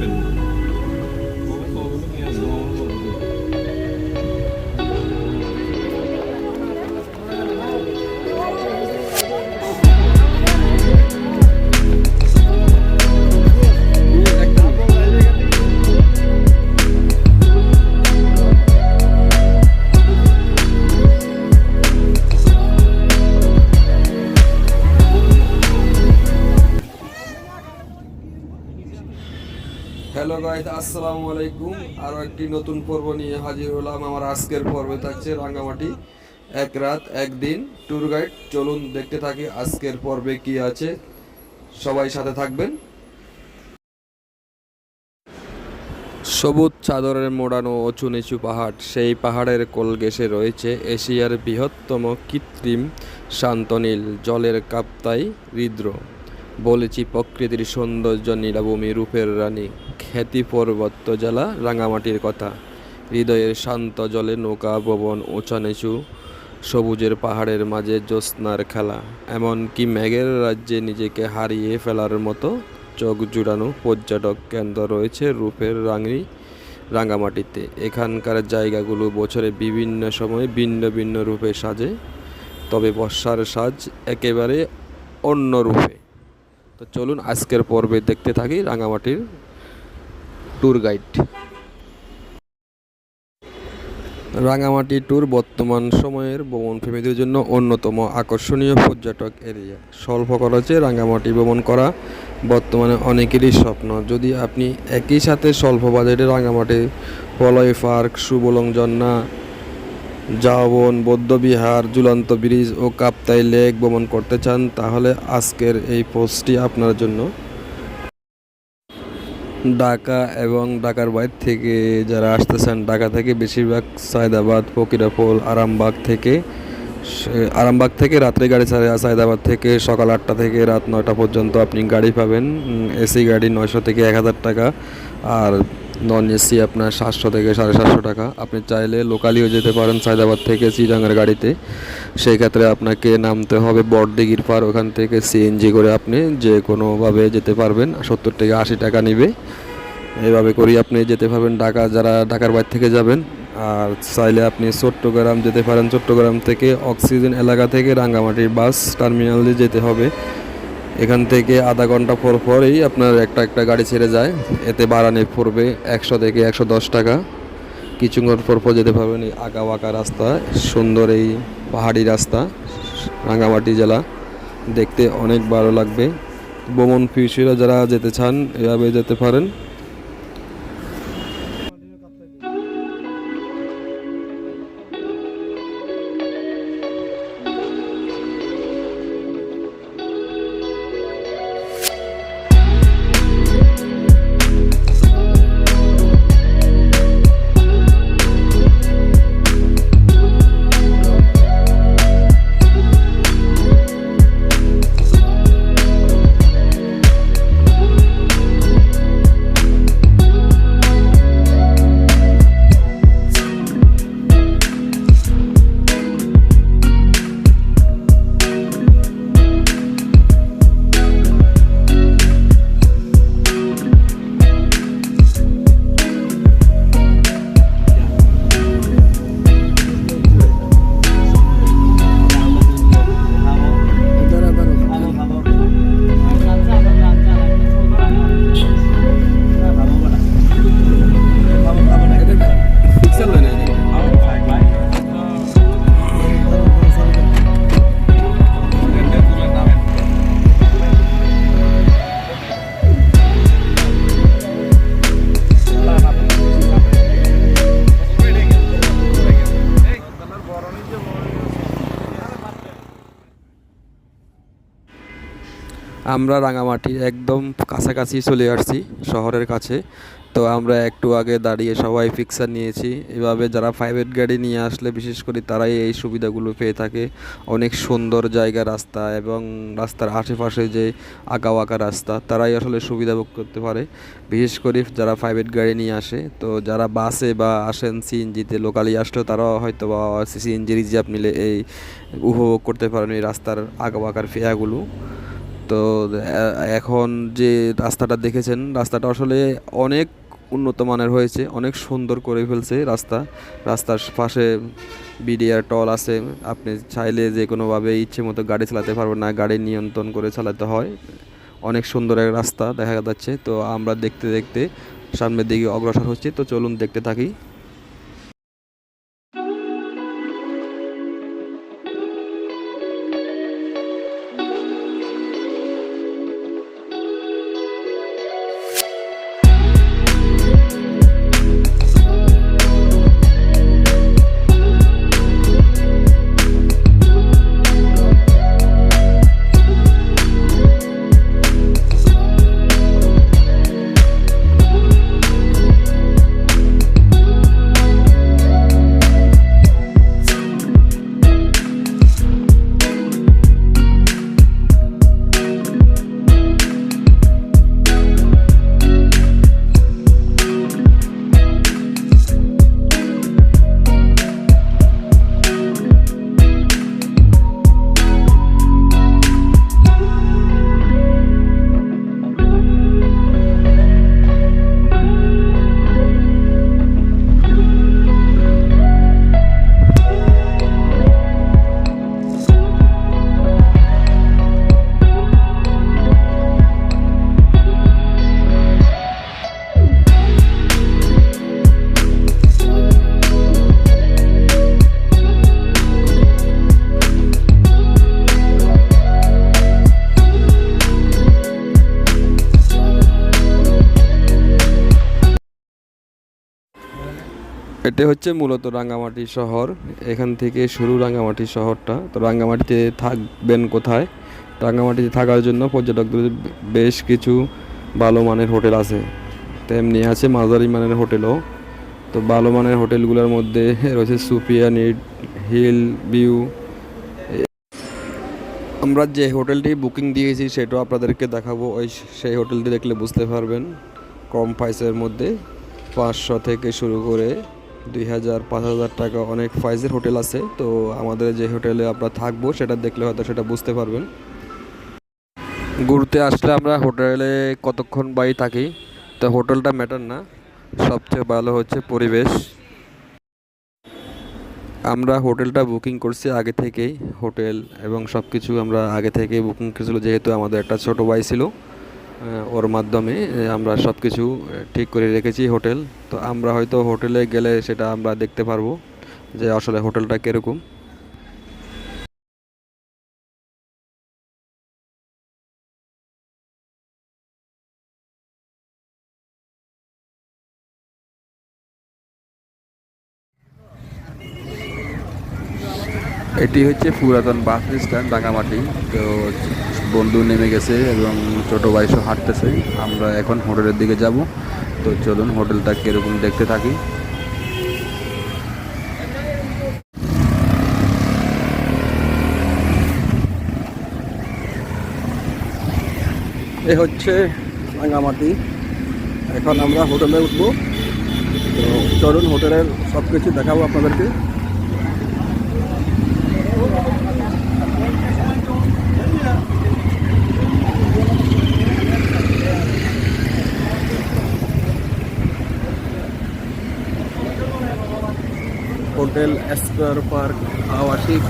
open. আসসালামু আলাইকুম। আরও একটি নতুন পর্ব নিয়ে হাজির হলাম। আমার আজকের পর্বে থাকছে রাঙ্গামাটি। এক রাত একদিন ট্যুর গাইড। চলুন দেখতে থাকি আজকের পর্বে কি আছে। সবাই সাথে থাকবেন। সবুজ চাদরের মোড়ানো উঁচু নিচু পাহাড়, সেই পাহাড়ের কোল ঘেঁষে রয়েছে এশিয়ার বৃহত্তম কৃত্রিম শান্তনীল জলের কাপ্তাই হৃদ্র বলেছি প্রকৃতির সৌন্দর্য নীলাভূমি রূপের রানী, খ্যাতি পর্বত্য জেলা রাঙামাটির কথা। হৃদয়ের শান্ত জলে নৌকা, ভবন, উঁচা নিচু, সবুজের পাহাড়ের মাঝে জ্যোৎস্নার খেলা। এমনকি মেঘের রাজ্যে নিজেকে হারিয়ে ফেলার মতো চোখ জুড়ানো পর্যটক কেন্দ্র রয়েছে রূপের রাঙি রাঙামাটিতে। এখানকার জায়গাগুলো বছরে বিভিন্ন সময়ে ভিন্ন ভিন্ন রূপে সাজে, তবে বর্ষার সাজ একেবারে অন্য রূপে। তো চলুন আজকের পর্বে দেখতে থাকি রাঙামাটির ট্যুর গাইড রাঙামাটি ট্যুর বর্তমান সময়ের ভ্রমণ প্রেমীদের জন্য অন্যতম আকর্ষণীয় পর্যটক এরিয়া স্বল্প খরচে রাঙামাটি ভ্রমণ করা বর্তমানে অনেকেরই স্বপ্ন। যদি আপনি একই সাথে স্বল্প বাজেটে রাঙামাটি, পলয় পার্ক সুবলং ঝর্ণা জাবন বৌদ্ধবিহার, ঝুলন্ত ব্রিজ ও কাপ্তাই লেক ভ্রমণ করতে চান, তাহলে আজকের এই পোস্টটি আপনার জন্য। ঢাকা এবং ঢাকার বাইরে থেকে যারা আসতেছেন ঢাকা থেকে বেশিরভাগ সায়দাবাদ ফকিরাপোল আরামবাগ থেকে আরামবাগ থেকে রাত্রে গাড়ি ছাড়ে সায়দাবাদ থেকে সকাল আটটা থেকে রাত নয়টা পর্যন্ত আপনি গাড়ি পাবেন। এসি গাড়ি নয়শো থেকে এক হাজার টাকা। আর নন এসি আপনার সাতশো থেকে সাড়ে সাতশো টাকা। আপনি চাইলে লোকালিও যেতে পারেন সায়দাবাদ থেকে চিরাঙ্গার গাড়িতে। সেই ক্ষেত্রে আপনাকে নামতে হবে বড়দিঘির পার। ওখান থেকে সিএনজি করে আপনি যে কোনোভাবে যেতে পারবেন। সত্তর থেকে আশি টাকা নিবে। এইভাবে করেই আপনি যেতে পারবেন। ঢাকা যারা ঢাকার বাইরে থেকে যাবেন, আর চাইলে আপনি চট্টগ্রাম যেতে পারেন। চট্টগ্রাম থেকে অক্সিজেন এলাকা থেকে রাঙ্গামাটির বাস টার্মিনালে যেতে হবে। এখান থেকে আধা ঘণ্টা পর পরই আপনার একটা একটা গাড়ি ছেড়ে যায়। এতে বাড়ানি পড়বে একশো থেকে একশো দশ টাকা। কিছুক্ষণ পর পর যেতে পারবেন এই আঁকা বাঁকা রাস্তা, সুন্দর এই পাহাড়ি রাস্তা, রাঙ্গামাটি জেলা। দেখতে অনেক ভালো লাগবে। ভ্রমণ পিউসিরা যারা যেতে চান, এভাবে যেতে পারেন। আমরা রাঙামাটির একদম কাছাকাছি চলে আসছি শহরের কাছে। তো আমরা একটু আগে দাঁড়িয়ে সবাই পিকচার নিয়েছি। এভাবে যারা প্রাইভেট গাড়ি নিয়ে আসলে, বিশেষ করে তারাই এই সুবিধাগুলো পেয়ে থাকে। অনেক সুন্দর জায়গা রাস্তা এবং রাস্তার আশেপাশে যে আঁকা বাঁকা রাস্তা, তারাই আসলে সুবিধা ভোগ করতে পারে। বিশেষ করে যারা প্রাইভেট গাড়ি নিয়ে আসে, তো যারা বাসে বা আসেন সিএনজিতে লোকালি আসলেও তারাও হয়তো বা সিএনজি রিজার্ভ নিলে এই উপভোগ করতে পারেন এই রাস্তার আঁকা বাঁকার ফেয়াগুলো। তো এখন যে রাস্তাটা দেখেছেন, রাস্তাটা আসলে অনেক উন্নত মানের হয়েছে, অনেক সুন্দর করে ফেলছে রাস্তা। রাস্তার পাশে বিডিআর টল আছে, আপনি চাইলে যে কোনোভাবে ইচ্ছে মতো গাড়ি চালাতে পারবেন না, গাড়ি নিয়ন্ত্রণ করে চালাতে হয়। অনেক সুন্দর এক রাস্তা দেখা যাচ্ছে, তো আমরা দেখতে দেখতে সামনের দিকে অগ্রসর হচ্ছে, তো চলুন দেখতে থাকি। এটা হচ্ছে মূলত রাঙ্গামাটি শহর। এখান থেকে শুরু রাঙ্গামাটি শহরটা। তো রাঙ্গামাটিতে থাকবেন কোথায়? রাঙ্গামাটিতে থাকার জন্য পর্যটকদের বেশ কিছু ভালো মানের হোটেল আছে। তেমনি আছে মাঝারি মানের হোটেলও। তো ভালো মানের হোটেলগুলোর মধ্যে রয়েছে সুপিয়া নিড, হিল ভিউ। আমরা যে হোটেলটি বুকিং দিয়েছি সেটাও আপনাদেরকে দেখাবো। ওই সেই হোটেলটি দেখলে বুঝতে পারবেন। কম প্রাইসের মধ্যে পাঁচশো থেকে শুরু করে দুই হাজার, পাঁচ হাজার টাকা অনেক প্রাইসের হোটেল আছে। তো আমাদের যে হোটেলে আমরা থাকব, সেটা দেখলে হয়তো সেটা বুঝতে পারবেন। ঘুরতে আসলে আমরা হোটেলে কতক্ষণ বাই থাকি, তো হোটেলটা ম্যাটার না। সবচেয়ে ভালো হচ্ছে পরিবেশ। আমরা হোটেলটা বুকিং করছি আগে থেকেই, হোটেল এবং সব কিছু আমরা আগে থেকে বুকিং করেছিল, যেহেতু আমাদের একটা ছোট ভাই ছিল। ওর মাধ্যমে আমরা সব কিছু ঠিক করে রেখেছি হোটেল। তো আমরা হয়তো হোটেলে গেলে সেটা আমরা দেখতে পারব যে আসলে হোটেলটা কীরকম। এটি হচ্ছে পুরাতন বাস স্ট্যান্ড রাঙামাটি তো বন্ধু নেমে গেছে এবং ছোট সহ হাঁটতেছে। আমরা এখন হোটেলের দিকে যাব। তো চলুন হোটেলটা কীরকম দেখতে থাকি। এ হচ্ছে রাঙ্গামাটি এখন আমরা হোটেলে উঠবো। তো চলুন হোটেলের সব কিছু দেখাবো আপনাদেরকে। হোটেল স্কোয়ার পার্ক আবাসিক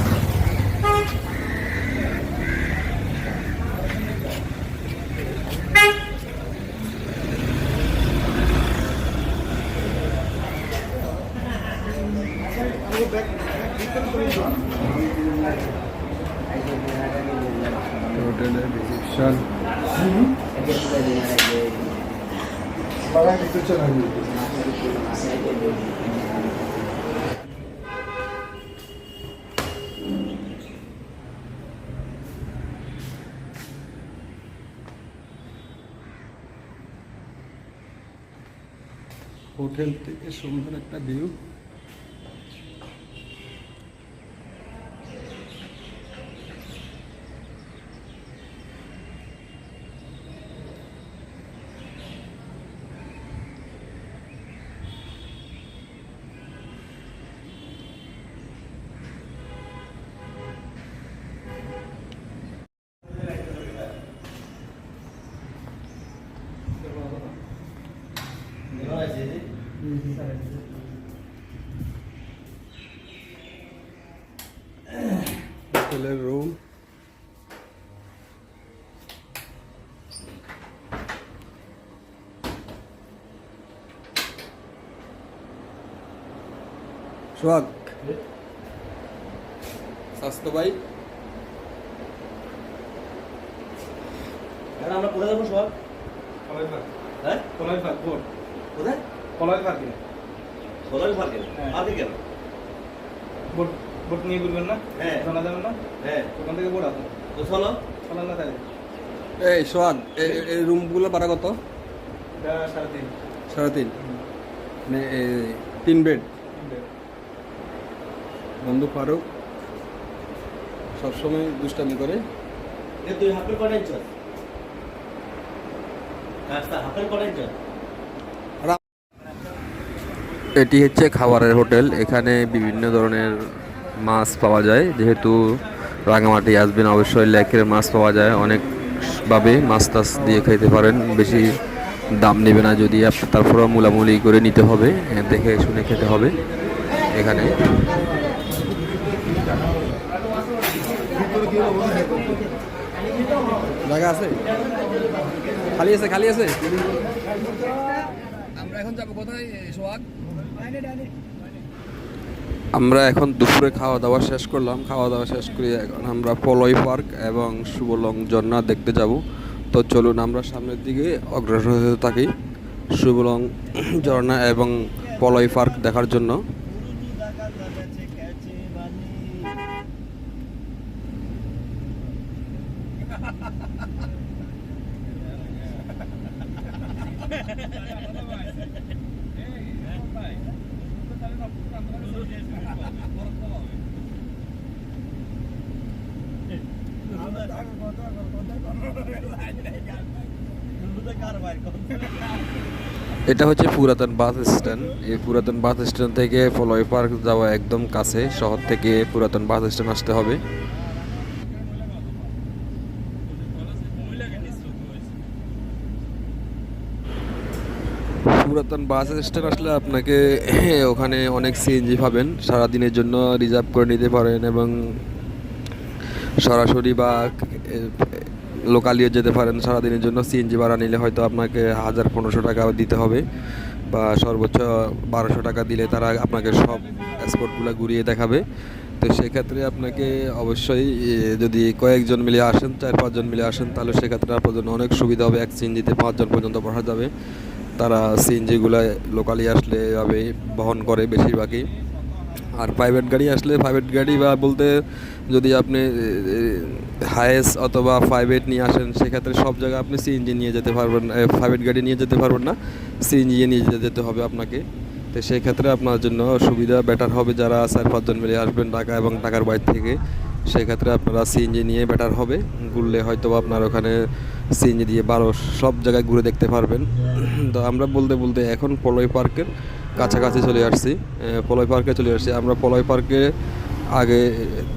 হোটেলের রিসেপশন হোটেল থেকে সুন্দর একটা ভিউ সোহাগ। স্বাস্থ্য ভাই? ম্যাডাম আমরা কোথায় যাব সব কলাই ফাঁক হ্যাঁ? কলাই ফাঁক বোট কোথায়? কলাই ফাঁকে সোলার পার্কে হ্যাঁ। কেন বোট বোট নিয়ে ঘুরবেন না? হ্যাঁ। জানা যাবেন না? হ্যাঁ। ওখান থেকে বোট আছে তো চলো। চলেন না তাই এই সোহাগ এই রুমগুলো ভাড়া কত? এটা সাড়ে তিন। সাড়ে তিন। মানে এই তিন বেড। বন্ধু ফারুক সবসময় দুষ্টামি করে। তুই হাফের হ্যাঁ হাফের এটি হচ্ছে খাবারের হোটেল। এখানে বিভিন্ন ধরনের মাছ পাওয়া যায়। যেহেতু রাঙামাটি আসবেন অবশ্যই লেকের মাছ পাওয়া যায়। অনেকভাবে মাছ টাছ দিয়ে খেতে পারেন। বেশি দাম নেবে না যদি তারপরেও মূলামূলি করে নিতে হবে। দেখে শুনে খেতে হবে এখানে। জায়গা আছে? খালি আছে খালি আছে? আমরা এখন যাব কোথায়, সোহাগ? আমরা এখন দুপুরে খাওয়া দাওয়া শেষ করলাম। খাওয়া দাওয়া শেষ করে এখন আমরা পলয় পার্ক এবং শুভলং ঝর্ণা দেখতে যাব। তো চলুন আমরা সামনের দিকে অগ্রসর হতে থাকি শুভলং ঝর্ণা এবং পলয় পার্ক দেখার জন্য। এটা হচ্ছে পুরাতন বাস স্ট্যান্ড। এই পুরাতন বাস স্ট্যান্ড থেকে পলয় পার্ক যাওয়া একদম কাছে। শহর থেকে পুরাতন বাস স্ট্যান্ড আসতে হবে। পুরাতন বাস স্ট্যান্ড আসলে আপনাকে ওখানে অনেক সিএনজি পাবেন। সারাদিনের জন্য রিজার্ভ করে নিতে পারেন এবং সরাসরি বা লোকালিও যেতে পারেন সারাদিনের জন্য। সিএনজি ভাড়া নিলে হয়তো আপনাকে হাজার পনেরোশো টাকা দিতে হবে বা সর্বোচ্চ বারোশো টাকা দিলে তারা আপনাকে সব স্পটগুলো ঘুরিয়ে দেখাবে। তো সেক্ষেত্রে আপনাকে অবশ্যই যদি কয়েকজন মিলে আসেন, চার পাঁচজন মিলে আসেন, তাহলে সেক্ষেত্রে আপনার জন্য অনেক সুবিধা হবে। এক সিএনজিতে পাঁচজন পর্যন্ত বসা যাবে। তারা সিএনজিগুলো লোকালি আসলে এভাবে বহন করে বেশিরভাগই। আর প্রাইভেট গাড়ি আসলে প্রাইভেট গাড়ি বা বলতে যদি আপনি হায়েস অথবা প্রাইভেট নিয়ে আসেন, সেক্ষেত্রে সব জায়গায় আপনি সিএনজি নিয়ে যেতে পারবেন প্রাইভেট গাড়ি নিয়ে যেতে পারবেন না। সিএনজি নিয়ে যেতে হবে আপনাকে। তো সেই ক্ষেত্রে আপনার জন্য সুবিধা বেটার হবে যারা চার পাঁচজন মিলে আসবেন ঢাকা এবং ঢাকার বাইরে থেকে। সেক্ষেত্রে আপনারা সিএনজি নিয়ে বেটার হবে। ঘুরলে হয়তো আপনার ওখানে সিএনজি দিয়ে বারো, সব জায়গায় ঘুরে দেখতে পারবেন। তো আমরা বলতে বলতে এখন পলয় পার্কের কাছাকাছি চলে আসছি। পলয় পার্কে চলে আসছি। আমরা পলয় পার্কে আগে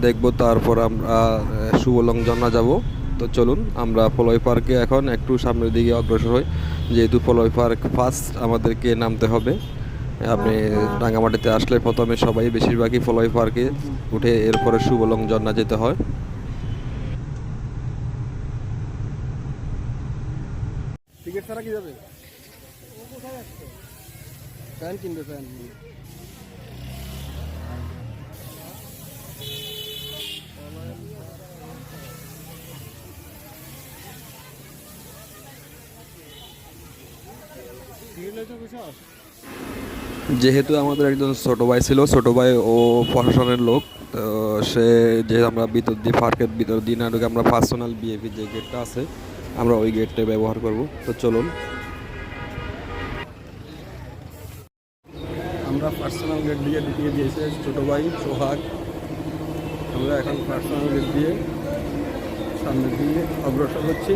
দেখব তারপর আমরা সুবলং ঝর্ণা যাব। তো চলুন আমরা পলয় পার্কে এখন একটু সামনের দিকে অগ্রসর হই। যেহেতু পলয় পার্ক ফার্স্ট আমাদেরকে নামতে হবে। আপনি রাঙামাটিতে আসলে প্রথমে সবাই বেশিরভাগই পলয় পার্কে উঠে এরপরে সুবলং ঝর্ণা যেতে হয়। টিকিট ছাড়া কি যাবে? ফ্যান কিনবে ফ্যান যেহেতু আমাদের একজন ছোট ভাই ছিল, ছোট ভাই ও প্রশাসনের লোক, তো সে যে আমরা ভিতর দিয়ে পার্কের ভিতর দিয়ে না ঢুকে আমরা পার্সোনাল বিএপি যে গেটটা আছে, আমরা ওই গেটটা ব্যবহার করব। তো চলুন। আমরা পার্সোনাল গেট দিয়ে ঢুকিয়ে দিয়েছে ছোট ভাই সোহাগ। আমরা এখন পার্সোনাল গেট দিয়ে সামনের দিকে অগ্রসর হচ্ছি।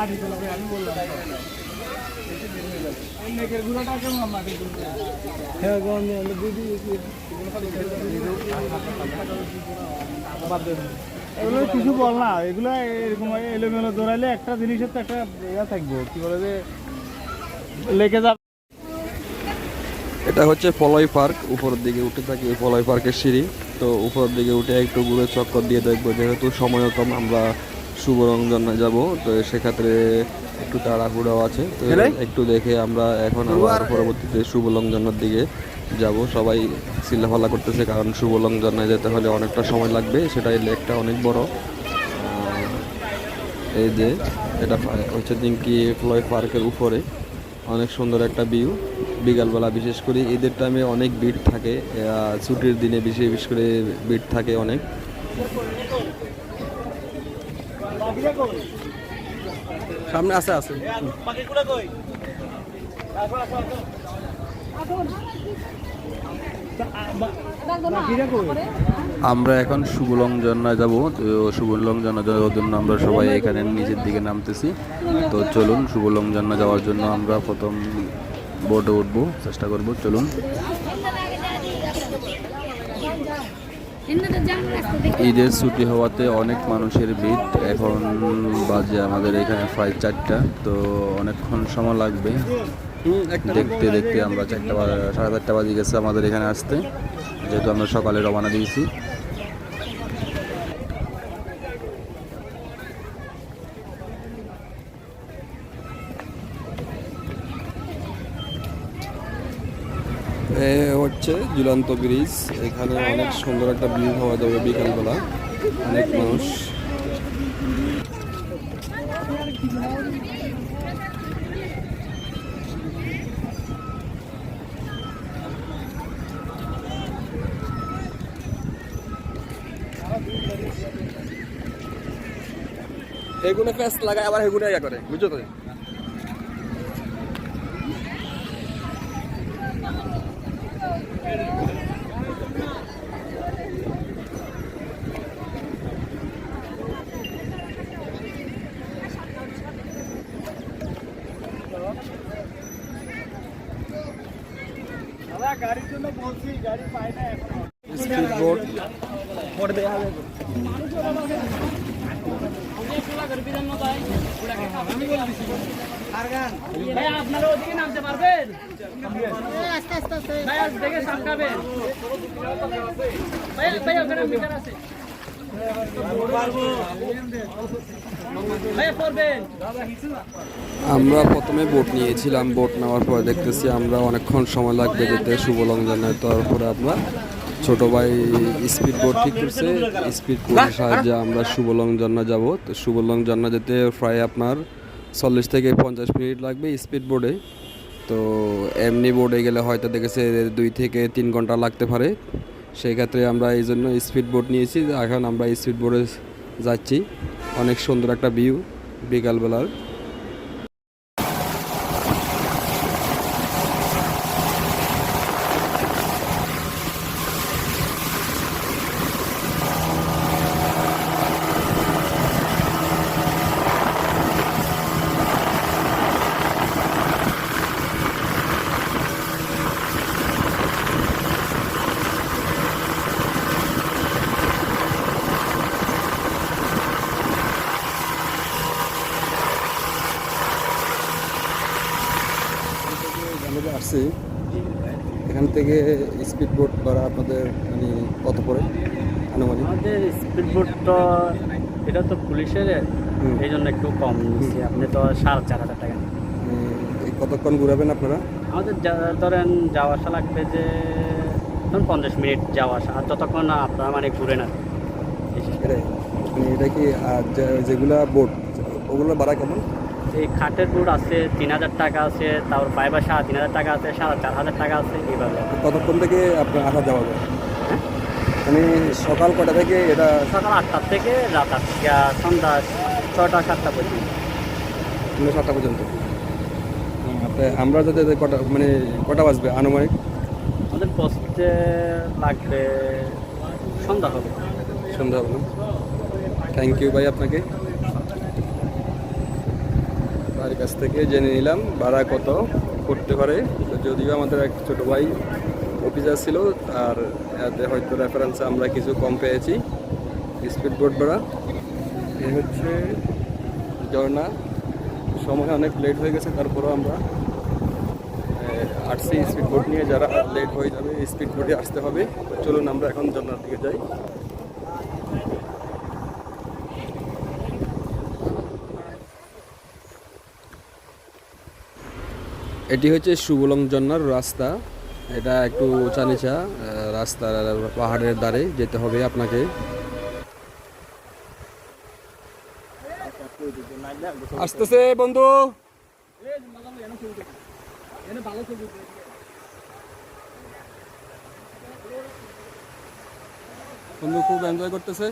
মাটি তোলাবে আমি বললাম। হ্যাঁ এগুলো কিছু বল না এগুলো এরকম এলোমেলো দৌড়াইলে একটা জিনিসের তো একটা ইয়া থাকব কি বলে যে লেকে যাবে। এটা হচ্ছে ফলয় পার্ক উপরের দিকে উঠে থাকি ফলয় পার্কের সিঁড়ি। তো উপরের দিকে উঠে একটু ঘুরে চক্কর দিয়ে দেখব যেহেতু সময়ও কম আমরা শুভরঞ্জনে যাব তো সেক্ষেত্রে একটু তাড়াহুড়াও আছে। তো একটু দেখে আমরা এখন আবার পরবর্তীতে শুভলঞ্জনের দিকে যাব। সবাই চিল্লাফাল্লা করতেছে কারণ শুভলঞ্জনে যেতে হলে অনেকটা সময় লাগবে সেটা এই লেকটা অনেক বড়। এই যে এটা হচ্ছে দিনকি ফ্লয় পার্কের উপরে। অনেক সুন্দর একটা ভিউ। বিকালবেলা বিশেষ করে ঈদের টাইমে অনেক ভিড় থাকে ছুটির দিনে বিশেষ করে ভিড় থাকে অনেক। সামনে আছে আছে। আমরা এখন শুভলংজনা যাব। তো শুভলংজনা যাওয়ার জন্য আমরা সবাই এখানে নিচের দিকে নামতেছি। তো চলুন শুভলংজনা যাওয়ার জন্য আমরা প্রথম বোটে উঠবো চেষ্টা করব চলুন। ঈদের ছুটি হওয়াতে অনেক মানুষের ভিড়। এখন বাজে আমাদের এখানে প্রায় চারটা, তো অনেকক্ষণ সময় লাগবে। দেখতে দেখতে আমরা চারটা সাড়ে চারটা বাজে গেছে আমাদের এখানে আসতে। যেহেতু আমরা সকালে রওনা দিয়েছি এ হচ্ছে ঝুলন্ত ব্রিজ। এখানে অনেক সুন্দর একটা ভিউ হওয়া যাবে বিকালবেলা। অনেক মানুষ। এগুলো প্যাস লাগায়, আবার এগুলো ইয়া করে, বুঝছ তো আমরা গাড়ির জন্য বলছি গাড়ি পাই না এখন স্পিড বোট ভাই আপনারা ওদিকে নামতে পারবেন আস্তে আস্তে আস্তে ভাই আজ দেখে সামকাবেন ভাই ভাই ওখানে মিটার আছে ভাই পড়বেন আমরা প্রথমে বোট নিয়েছিলাম। বোট নেওয়ার পরে দেখতেছি আমরা অনেকক্ষণ সময় লাগবে যেতে। শুভলংজনের তারপরে আমরা ছোট ভাই স্পিড বোট ঠিক করছে। স্পিড বোটের সাহায্যে আমরা শুভলংজন্না যাব। তো শুভলংজন্না যেতে প্রায় আপনার চল্লিশ থেকে পঞ্চাশ মিনিট লাগবে স্পিড বোর্ডে তো এমনি বোর্ডে গেলে হয়তো দেখেছে দুই থেকে তিন ঘণ্টা লাগতে পারে। সেই ক্ষেত্রে আমরা এই জন্য স্পিড বোর্ড নিয়েছি। এখন আমরা স্পিড বোর্ডে যাচ্ছি। অনেক সুন্দর একটা ভিউ বিকালবেলার আমরা যে আসছি এখান থেকে স্পিড বোট করা আপনাদের মানে কত পড়ে আনুমানিক? আমাদের স্পিড বোটটা এটা তো পুলিশের। এই জন্য একটু কম নিচ্ছি আপনি তো সাড়ে চার হাজার টাকা। এই কতক্ষণ ঘুরাবেন আপনারা? আমাদের ধরেন যাওয়া আসা লাগবে যে ধরুন পঞ্চাশ মিনিট যাওয়া আসা আর যতক্ষণ আপনারা মানে ঘুরে না এটাই। মানে এটা কি আর যেগুলা বোট ওগুলো ভাড়া কেমন? এই খাটের বোট আছে তিন হাজার টাকা আছে তারপর পাইবার সাড়ে তিন হাজার টাকা আছে সাড়ে চার হাজার টাকা আছে এইভাবে। কতক্ষণ থেকে আপনার আসা যাওয়া যায় মানে সকাল কটা থেকে এটা সকাল আটটার থেকে রাত আটটা সন্ধ্যা ছটা সাতটা পর্যন্ত। সন্ধ্যা সাতটা পর্যন্ত। আচ্ছা, আমরা যাতে কটা মানে কটা বাজবে আনুমানিক? আমাদের বসতে লাগবে সন্ধ্যা হবে। সন্ধ্যা হবে থ্যাংক ইউ ভাই আপনাকে। কাছ থেকে জেনে নিলাম ভাড়া কত করতে পারে। যদিও আমাদের এক ছোটো ভাই অফিসার ছিল আর এতে হয়তো রেফারেন্সে আমরা কিছু কম পেয়েছি। স্পিড বোট ভাড়া। এ হচ্ছে ঝর্ণা। সময় অনেক লেট হয়ে গেছে, তারপরও আমরা আরসি স্পিড বোট নিয়ে। যারা লেট হয়ে যাবে স্পিড বোটে আসতে হবে। চলুন আমরা এখন ঝর্ণার দিকে যাই। এটি হচ্ছে সুবলং ঝর্ণার রাস্তা। এটা একটু উঁচা নিচা রাস্তার পাহাড়ের ধারে যেতে হবে আপনাকে। আসতেছে বন্ধু। বন্ধু, খুব এনজয় করতেছে।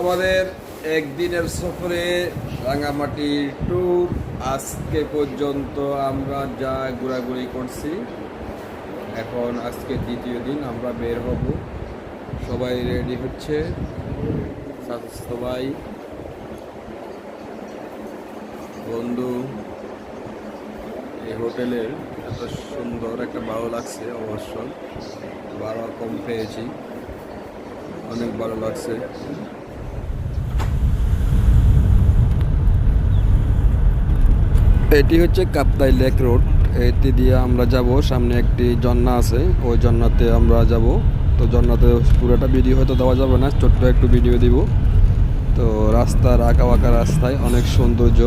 আমাদের একদিনের সফরে রাঙামাটি ট্যুর আজকে পর্যন্ত আমরা যা ঘোরাঘুরি করছি, এখন আজকে দ্বিতীয় দিন আমরা বের হব। সবাই রেডি হচ্ছে? সবাই বন্ধু? এই হোটেলের এত সুন্দর একটা ভালো লাগছে অবশ্য। ভাড়া কম পেয়েছি। অনেক ভালো লাগছে। এটি হচ্ছে কাপ্তাই লেক রোড। এটি দিয়ে আমরা যাব। সামনে একটি ঝর্ণা আছে। ওই ঝর্ণাতে আমরা যাব। তো ঝর্ণাতে পুরোটা ভিডিও হয়তো দেওয়া যাবে না। ছোট্ট একটু ভিডিও দিব। তো রাস্তার আঁকা বাঁকা রাস্তায় অনেক সৌন্দর্য।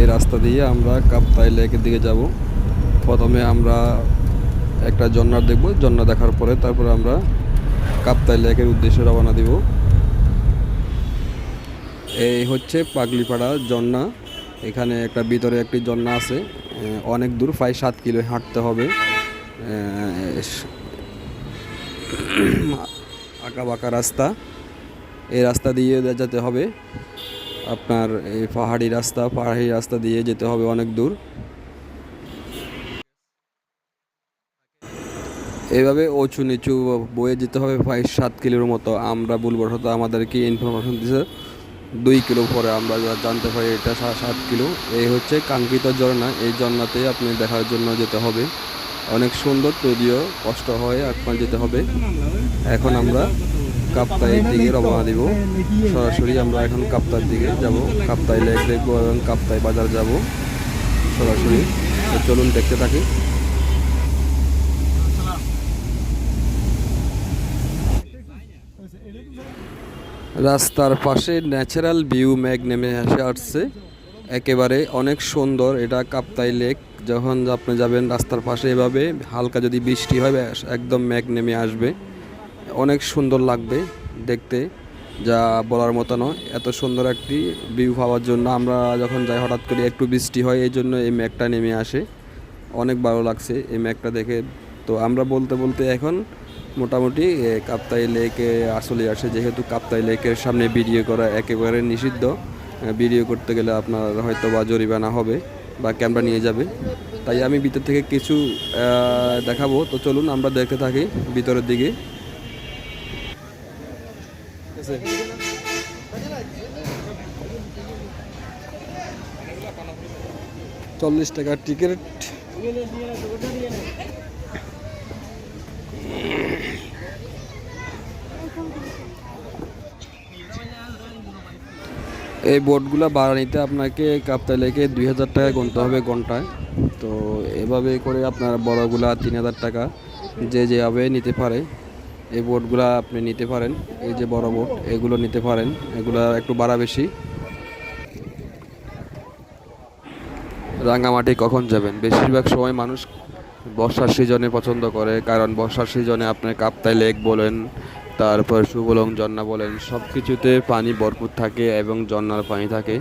এই রাস্তা দিয়ে আমরা কাপ্তাই লেকের দিকে যাব। প্রথমে আমরা একটা ঝর্ণা দেখব। ঝর্ণা দেখার পরে তারপরে আমরা কাপ্তাই লেকের উদ্দেশ্যে রওনা দিব। এই হচ্ছে পাগলিপাড়া ঝর্ণা। এখানে একটা ভিতরে একটি ঝর্ণা আছে অনেক দূর, প্রায় সাত কিলো হাঁটতে হবে। আঁকা বাঁকা রাস্তা। এই রাস্তা দিয়ে যেতে হবে। আপনার এই পাহাড়ি রাস্তা পাহাড়ি রাস্তা দিয়ে যেতে হবে অনেক দূর। এইভাবে উঁচু নিচু বয়ে যেতে হবে, প্রায় সাত কিলোর মতো। আমরা ভুলবশত আমাদেরকে ইনফরমেশন দিয়েছে দুই কিলো পরে আমরা জানতে পারি এটা সাত কিলো। এই হচ্ছে কাঙ্ক্ষিত ঝর্ণা। এই ঝর্ণাতে আপনি দেখার জন্য যেতে হবে। অনেক সুন্দর যদিও কষ্ট হয় আপনার যেতে হবে। এখন আমরা কাপ্তাইয়ের দিকে রওনা দিব। সরাসরি আমরা এখন কাপ্তার দিকে যাব। কাপ্তাই লেক দেখব এবং কাপ্তাই বাজার যাব। সরাসরি। চলুন দেখতে থাকি। রাস্তার পাশে ন্যাচারাল ভিউ ম্যাগ নেমে এসে আসছে। একেবারে অনেক সুন্দর এটা কাপ্তাই লেক। যখন আপনি যাবেন রাস্তার পাশে এভাবে, হালকা যদি বৃষ্টি হয় একদম ম্যাগ নেমে আসবে। অনেক সুন্দর লাগবে দেখতে, যা বলার মতো নয়। এত সুন্দর একটি ভিউ পাওয়ার জন্য আমরা যখন যাই, হঠাৎ করে একটু বৃষ্টি হয়, এই জন্য এই ম্যাগটা নেমে আসে। অনেক ভালো লাগছে এই ম্যাগটা দেখে। তো আমরা বলতে বলতে এখন মোটামুটি কাপ্তাই লেকে আসলে আসে। যেহেতু কাপ্তাই লেকের সামনে ভিডিও করা একেবারে নিষিদ্ধ ভিডিও করতে গেলে আপনার হয়তো বা জরিমানা হবে বা ক্যামেরা নিয়ে যাবে। তাই আমি ভিতর থেকে কিছু দেখাবো। তো চলুন আমরা দেখতে থাকি ভিতরের দিকে। চল্লিশ টাকার টিকিট। এই বোটগুলো ভাড়া নিতে আপনাকে কাপ্তাই লেকে দুই হাজার টাকা গুনতে হবে ঘন্টায়। তো এভাবে করে আপনার বড়গুলা তিন হাজার টাকা যে যেভাবে নিতে পারে, এই বোটগুলা আপনি নিতে পারেন। এই যে বড় বোট, এগুলো নিতে পারেন। এগুলো একটু ভাড়া বেশি। রাঙামাটি কখন যাবেন? বেশিরভাগ সময় মানুষ বর্ষার সিজনে পছন্দ করে, কারণ বর্ষার সিজনে আপনার কাপ্তাই লেক বলেন, তারপর সুবলং ঝর্ণা বলেন সব কিছুতে পানি ভরপুর থাকে এবং ঝর্ণার পানি থাকে।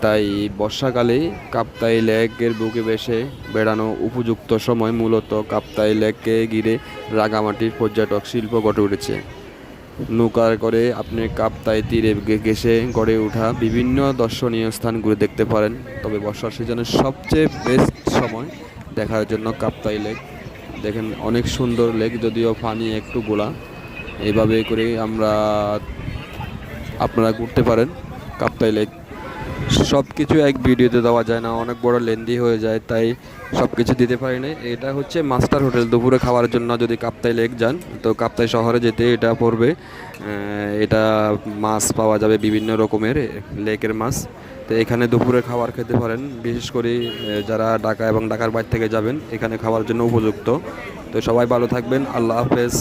তাই বর্ষাকালে কাপ্তাই লেকের বুকে বেশে বেড়ানো উপযুক্ত সময় মূলত কাপ্তাই লেককে ঘিরে রাঙামাটির পর্যটক শিল্প গড়ে উঠেছে। নৌকার করে আপনি কাপ্তাই তীরে গে- গড়ে ওঠা বিভিন্ন দর্শনীয় স্থান ঘুরে দেখতে পারেন। তবে বর্ষার সিজনের সবচেয়ে বেস্ট সময় দেখার জন্য কাপ্তাই লেক। দেখেন অনেক সুন্দর লেক, যদিও পানি একটু গোলা। এইভাবে করে আমরা আপনারা ঘুরতে পারেন কাপ্তাই লেক। সব কিছু এক ভিডিওতে দেওয়া যায় না, অনেক বড় লেন্দি হয়ে যায়, তাই সব কিছু দিতে পারি না এটা হচ্ছে মাস্টার হোটেল, দুপুরে খাওয়ার জন্য যদি কাপ্তাই লেক যান, তো কাপ্তাই শহরে যেতে এটা পড়বে। এটা মাছ পাওয়া যাবে বিভিন্ন রকমের, লেকের মাছ। তো এখানে দুপুরে খাবার খেতে পারেন, বিশেষ করে যারা ঢাকা এবং ঢাকার বাইরে থেকে যাবেন, এখানে খাওয়ার জন্য উপযুক্ত। তো সবাই ভালো থাকবেন, আল্লাহ হাফেজ।